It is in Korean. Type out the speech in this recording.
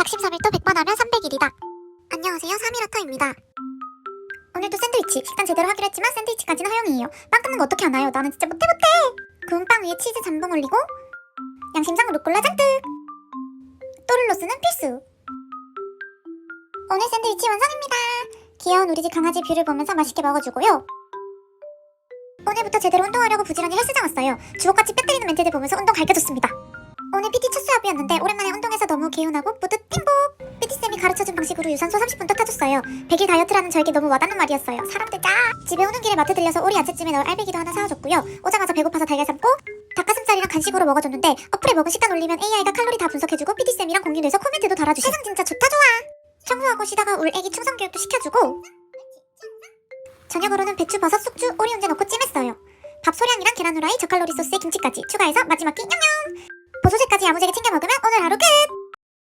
작심삼일도 100번 하면 300일이다. 안녕하세요, 사미라터입니다. 오늘도 샌드위치, 식단 제대로 하기로 했지만 샌드위치까지는 허용이에요. 빵 끊는 거 어떻게 하나요? 나는 진짜 못해 못해! 구운 빵 위에 치즈 잠봉 올리고 양심상 루꼴라 잔뜩! 또르로스는 필수! 오늘 샌드위치 완성입니다. 귀여운 우리 집 강아지 뷰를 보면서 맛있게 먹어주고요. 오늘부터 제대로 운동하려고 부지런히 헬스장 왔어요. 주옥같이 빼뜨리는 멘트들 보면서 운동 가르쳐줬습니다. 오늘 PT 첫 수업이었는데 오랜만에 운동해서 너무 개운하고 뿌듯 행복! PT쌤이 가르쳐준 방식으로 유산소 30분 딱 해줬어요. 100일 다이어트라는 저에게 너무 와닿는 말이었어요. 사람들 짜! 집에 오는 길에 마트 들려서 오리 야채찜에 넣을 알배기도 하나 사와줬고요. 오자마자 배고파서 달걀 삶고 닭가슴살이랑 간식으로 먹어줬는데 어플에 먹은 식단 올리면 AI가 칼로리 다 분석해주고 PT쌤이랑 공유돼서 코멘트도 달아주시 세상 진짜 좋다 좋아! 청소하고 쉬다가 울 애기 충성 교육도 시켜주고 저녁으로는 배추, 버섯, 숙주, 오리 온제 넣고 찜했어요. 밥 소량이랑 계란 후라이, 저칼로리 소스에 김치까지 추가해서 마지막 끼 냠냠! 야무지게 챙겨 먹으면 오늘 하루 끝!